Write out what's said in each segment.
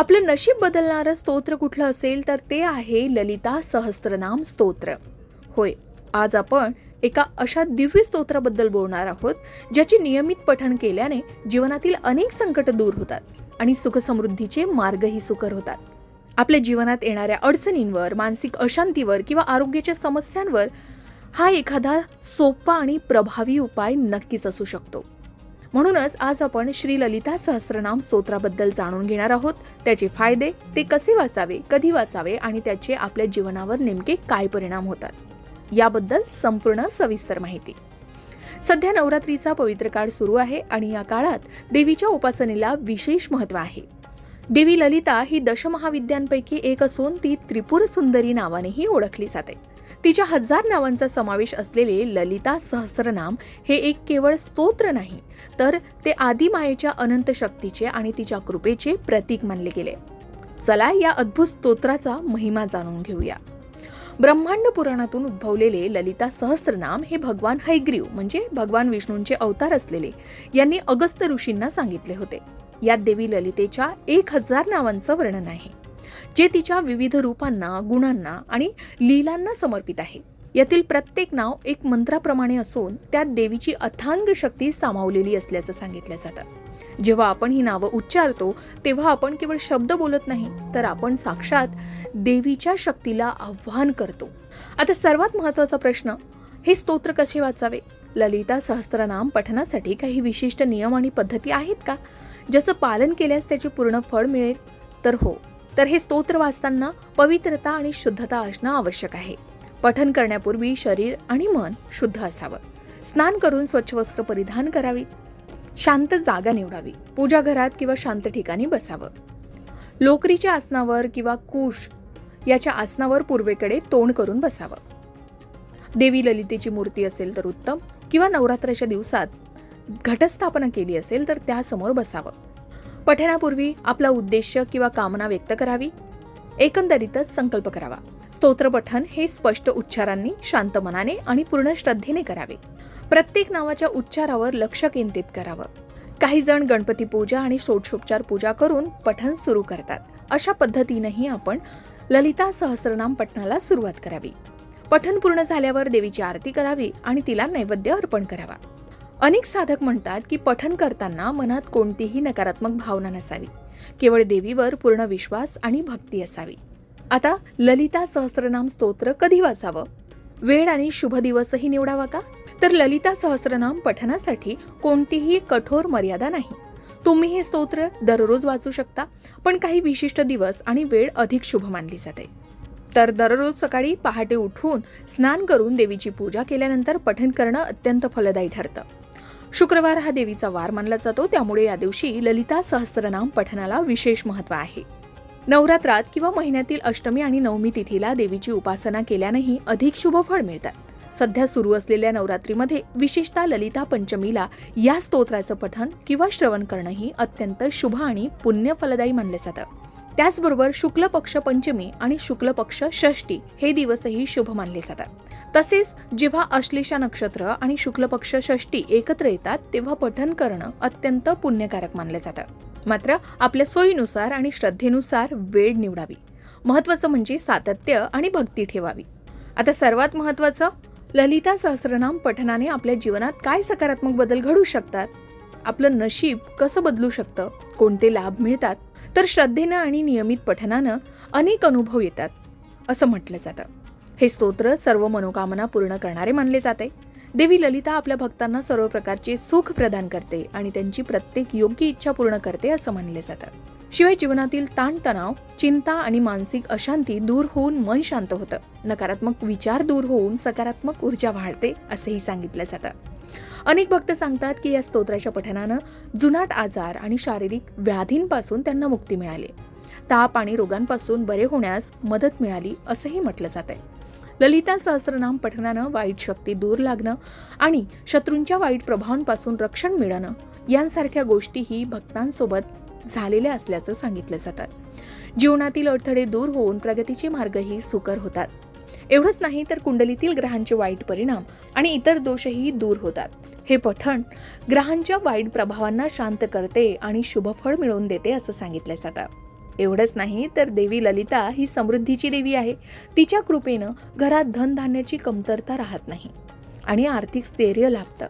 आपलं नशीब बदलणारं स्तोत्र कुठलं असेल तर ते आहे ललिता सहस्त्रनाम स्तोत्र. होय आज आपण एका अशा दिव्य स्तोत्राबद्दल बोलणार आहोत ज्याचे नियमित पठण केल्याने जीवनातील अनेक संकट दूर होतात आणि सुखसमृद्धीचे मार्गही सुकर होतात. आपल्या जीवनात येणाऱ्या अडचणींवर मानसिक अशांतीवर किंवा आरोग्याच्या समस्यांवर हा एखादा सोपा आणि प्रभावी उपाय नक्कीच असू शकतो. म्हणूनच आज आपण श्री ललिता स्तोत्राबद्दल जाणून घेणार आहोत. त्याचे फायदे ते कसे वाचावे कधी वाचावे आणि त्याचे आपल्या जीवनावर नेमके काय परिणाम होतात? याबद्दल संपूर्ण सविस्तर माहिती. सध्या नवरात्रीचा पवित्र काळ सुरू आहे आणि या काळात देवीच्या उपासनेला विशेष महत्त्व आहे. देवी ललिता ही दशमहाविद्यांपैकी एक असून ती त्रिपुर सुंदरी नावानेही ओळखली जाते. तिच्या हजार नावांचा समावेश असलेले ललिता सहस्रनाम हे एक केवळ स्तोत्र नाही तर ते आदिमायेच्या अनंत शक्तीचे आणि तिच्या कृपेचे प्रतीक मानले गेले. चला या अद्भुत स्तोत्राचा महिमा जाणून घेऊया. ब्रह्मांड पुराणातून उद्भवलेले ललिता सहस्रनाम हे भगवान हैग्रीव म्हणजे भगवान विष्णूंचे अवतार असलेले यांनी अगस्त ऋषींना सांगितले होते. यात देवी ललितेच्या एक हजार नावांचं वर्णन आहे. जे तिच्या विविध रूपांना गुणांना आणि लीलांना समर्पित आहे. यातील प्रत्येक नाव एक मंत्राप्रमाणे असून त्यात देवीची अथांग शक्ती सामावलेली असल्याचं सांगितलं जातं. जेव्हा आपण ही नावं उच्चारतो तेव्हा आपण केवळ शब्द बोलत नाही तर आपण साक्षात देवीच्या शक्तीला आव्हान करतो. आता सर्वात महत्त्वाचा प्रश्न हे स्तोत्र कसे वाचावे? ललिता सहस्त्रनाम पठणासाठी काही विशिष्ट नियम आणि पद्धती आहेत का? ज्याचं पालन केल्यास त्याचे पूर्ण फळ मिळेल? तर हो तर हे स्तोत्र वाचताना पवित्रता आणि शुद्धता असणं आवश्यक आहे. पठन करण्यापूर्वी शरीर आणि मन शुद्ध असावं. स्नान करून स्वच्छ वस्त्र परिधान करावी. शांत जागा निवडावी. पूजा घरात किंवा शांत ठिकाणी बसावं. लोकरीच्या आसनावर किंवा कुश याच्या आसनावर पूर्वेकडे तोंड करून बसावं. देवी ललितेची मूर्ती असेल तर उत्तम किंवा नवरात्राच्या दिवसात घटस्थापना केली असेल तर त्यासमोर बसावं. पठणापूर्वी आपला उद्देश किंवा कामना व्यक्त करावी. एकंदरीतच संकल्प करावा. स्तोत्रपठन हे स्पष्ट उच्चारांनी शांत मनाने आणि पूर्ण श्रद्धेने करावे. प्रत्येक नावाच्या उच्चारावर लक्ष केंद्रित करावं. काही जण गणपती पूजा आणि षोडशोपचार पूजा करून पठण सुरू करतात. अशा पद्धतीनेही आपण ललिता सहस्रनाम पठणाला सुरुवात करावी. पठण पूर्ण झाल्यावर देवीची आरती करावी आणि तिला नैवेद्य अर्पण करावा. अनेक साधक म्हणतात की पठन करताना मनात कोणतीही नकारात्मक भावना नसावी. केवळ देवीवर पूर्ण विश्वास आणि भक्ती असावी. आता ललिता सहस्रनाम स्तोत्र कधी वाचावं? वेळ आणि शुभ दिवसही निवडावा का? तर ललिता सहस्रनाम पठणासाठी कोणतीही कठोर मर्यादा नाही. तुम्ही हे स्तोत्र दररोज वाचू शकता पण काही विशिष्ट दिवस आणि वेळ अधिक शुभ मानली जाते. तर दररोज सकाळी पहाटे उठून स्नान करून देवीची पूजा केल्यानंतर पठण करणं अत्यंत फलदायी ठरतं. शुक्रवार हा देवीचा वार मानला जातो. त्यामुळे या दिवशी ललिता सहस्रनाम पठणाला विशेष महत्त्व आहे. नवरात्रात किंवा महिन्यातील अष्टमी आणि नवमी तिथीला देवीची उपासना केल्यानेही अधिक शुभ फळ मिळतात. सध्या सुरू असलेल्या नवरात्रीमध्ये विशेषतः ललिता पंचमीला या स्तोत्राचं पठण किंवा श्रवण करणंही अत्यंत शुभ आणि पुण्य फलदायी मानलं जातं. त्याचबरोबर शुक्ल पक्ष पंचमी आणि शुक्ल पक्ष षष्टी हे दिवसही शुभ मानले जातात. तसेच जेव्हा अश्लेषा नक्षत्र आणि शुक्ल पक्ष षष्टी एकत्र येतात तेव्हा पठन करणं अत्यंत पुण्यकारक मानलं जातं. मात्र आपल्या सोयीनुसार आणि श्रद्धेनुसार वेळ निवडावी. महत्वाचं म्हणजे सातत्य आणि भक्ती ठेवावी. आता सर्वात महत्वाचं ललिता सहस्रनाम पठनाने आपल्या जीवनात काय सकारात्मक बदल घडू शकतात? आपलं नशीब कसं बदलू शकतं? कोणते लाभ मिळतात? तर श्रद्धेनं आणि नियमित पठनानं अनेक अनुभव येतात असं म्हटलं जातं. हे स्तोत्र सर्व मनोकामना पूर्ण करणारे मानले जाते. देवी ललिता आपल्या भक्तांना सर्व प्रकारचे सुख प्रदान करते आणि त्यांची प्रत्येक योग्य इच्छा पूर्ण करते असं मानले जातं. शिवाय जीवनातील ताणतणाव चिंता आणि मानसिक अशांती दूर होऊन मन शांत होतं. नकारात्मक विचार दूर होऊन सकारात्मक ऊर्जा वाढते असेही सांगितलं जातं. अनेक भक्त सांगतात की या स्तोत्राच्या पठनानं जुनाट आजार आणि शारीरिक व्याधींपासून त्यांना मुक्ती मिळाली. ताप आणि रोगांपासून बरे होण्यास मदत मिळाली असंही म्हटलं जात आहे ललिता सहस्त्रनाम पठनानं वाईट शक्ती दूर लागणं आणि शत्रूंच्या वाईट प्रभावांपासून रक्षण मिळणं यांसारख्या गोष्टीही भक्तांसोबत झालेल्या असल्याचं सांगितलं जातात जीवनातील अडथळे दूर होऊन प्रगतीचे मार्गही सुकर होतात. एवढंच नाही तर कुंडलीतील ग्रहांचे वाईट परिणाम आणि इतर दोषही दूर होतात. हे पठण ग्रहांच्या वाईट प्रभावांना शांत करते आणि शुभफळ मिळवून देते असं सांगितलं जातं एवढंच नाही तर देवी ललिता ही समृद्धीची देवी आहे. तिच्या कृपेनं घरात धनधान्याची कमतरता राहत नाही आणि आर्थिक स्थैर्य लाभतं.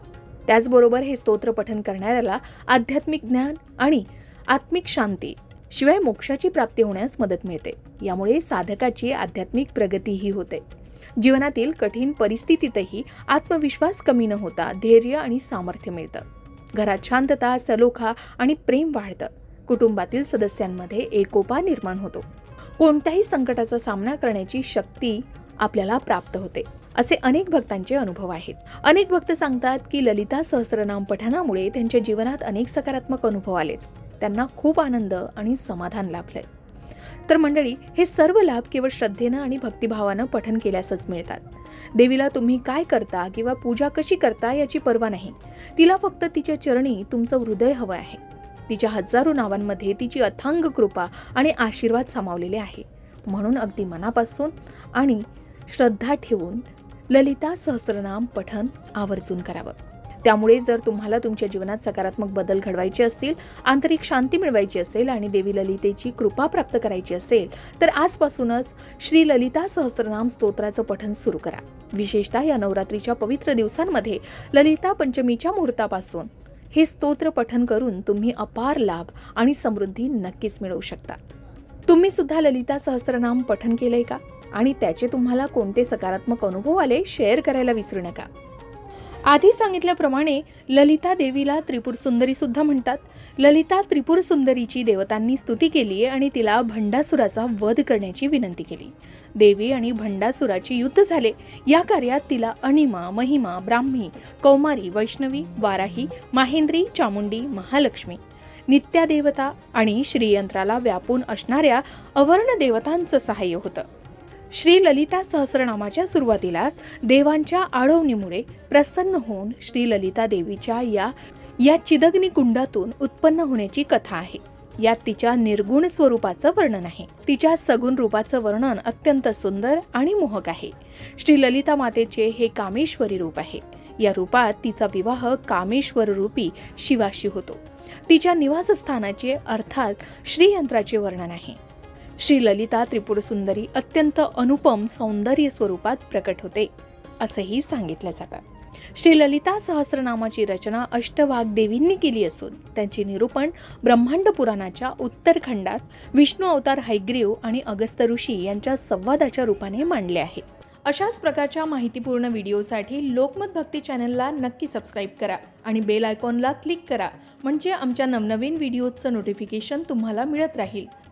त्याचबरोबर हे स्तोत्र पठन करणाऱ्याला आध्यात्मिक ज्ञान आणि आत्मिक शांती शिवाय मोक्षाची प्राप्ती होण्यास मदत मिळते. यामुळे साधकाची आध्यात्मिक प्रगतीही होते. जीवनातील कठीण परिस्थितीतही आत्मविश्वास कमी न होता धैर्य आणि सामर्थ्य मिळतं. घरात शांतता सलोखा आणि प्रेम वाढतं. कुटुंबातील सदस्यांमध्ये एकोपा निर्माण होतो. कोणत्याही संकटाचा सामना करण्याची शक्ती आपल्याला प्राप्त होते. असे अनेक भक्तांचे अनुभव आहेत. अनेक भक्त सांगतात की ललिता सहस्रनाम पठनामुळे त्यांच्या जीवनात अनेक सकारात्मक अनुभव आलेत. त्यांना खूप आनंद आणि समाधान लाभलंय. तर मंडळी हे सर्व लाभ केवळ श्रद्धेनं आणि भक्तिभावानं पठन केल्यासच मिळतात. देवीला तुम्ही काय करता किंवा पूजा कशी करता याची पर्वा नाही. तिला फक्त तिच्या चरणी तुमचं हृदय हवं आहे. तिच्या हजारो नावांमध्ये तिची अथांग कृपा आणि आशीर्वाद सामावलेले आहे. म्हणून अगदी मनापासून आणि श्रद्धा ठेवून ललिता सहस्रनाम पठन आवर्जून करावं. त्यामुळे जर तुम्हाला तुमच्या जीवनात सकारात्मक बदल घडवायचे असतील आंतरिक शांती मिळवायची असेल आणि देवी ललितेची कृपा प्राप्त करायची असेल तर आजपासूनच श्री ललिता सहस्रनाम स्तोत्राचं पठन सुरू करा. विशेषतः या नवरात्रीच्या पवित्र दिवसांमध्ये ललिता पंचमीच्या मुहूर्तापासून हे स्तोत्र पठन करून तुम्ही अपार लाभ आणि समृद्धी नक्कीच मिळवू शकता. तुम्ही सुद्धा ललिता सहस्रनाम पठन केलंय का? आणि त्याचे तुम्हाला कोणते सकारात्मक अनुभव आले शेअर करायला विसरू नका. आधी सांगितल्याप्रमाणे ललिता देवीला त्रिपुर सुंदरी सुद्धा म्हणतात. ललिता त्रिपुर सुंदरीची देवतांनी स्तुती केली आणि तिला भंडासुराचा वध करण्याची विनंती केली. देवी आणि भंडासुराचे युद्ध झाले. या कार्यात तिला अनिमा महिमा ब्राह्मी कौमारी वैष्णवी वाराही माहेंद्री चामुंडी महालक्ष्मी नित्यादेवता आणि श्रीयंत्राला व्यापून असणाऱ्या अवर्ण देवतांचं सहाय्य होतं. श्री ललिता सहस्रनामाच्या सुरुवातीला देवांच्या आळवणीमुळे प्रसन्न होऊन श्री ललिता देवीच्या या या चिदग्नी कुंडातून उत्पन्न होण्याची कथा आहे. यात तिच्या निर्गुण स्वरूपाचं वर्णन आहे. तिच्या सगुण रूपाचं वर्णन अत्यंत सुंदर आणि मोहक आहे. श्री ललिता मातेचे हे कामेश्वरी रूप आहे. या रूपात तिचा विवाह कामेश्वर रूपी शिवाशी होतो. तिच्या निवासस्थानाचे अर्थात श्रीयंत्राचे वर्णन आहे. श्री ललिता त्रिपुर सुंदरी अत्यंत अनुपम सौंदर्य स्वरूपात प्रकट होते असंही सांगितलं जातं. श्री ललिता सहस्रनामाची रचना अष्टवाग देवींनी केली असून त्यांचे निरूपण ब्रह्मांड पुराणाच्या उत्तरखंडात विष्णू अवतार हैग्रीव आणि अगस्त ऋषी यांच्या संवादाच्या रूपाने मांडले आहे. अशाच प्रकारच्या माहितीपूर्ण व्हिडिओसाठी लोकमत भक्ती चॅनलला नक्की सबस्क्राईब करा आणि बेल आयकॉनला क्लिक करा म्हणजे आमच्या नवनवीन व्हिडिओचं नोटिफिकेशन तुम्हाला मिळत राहील.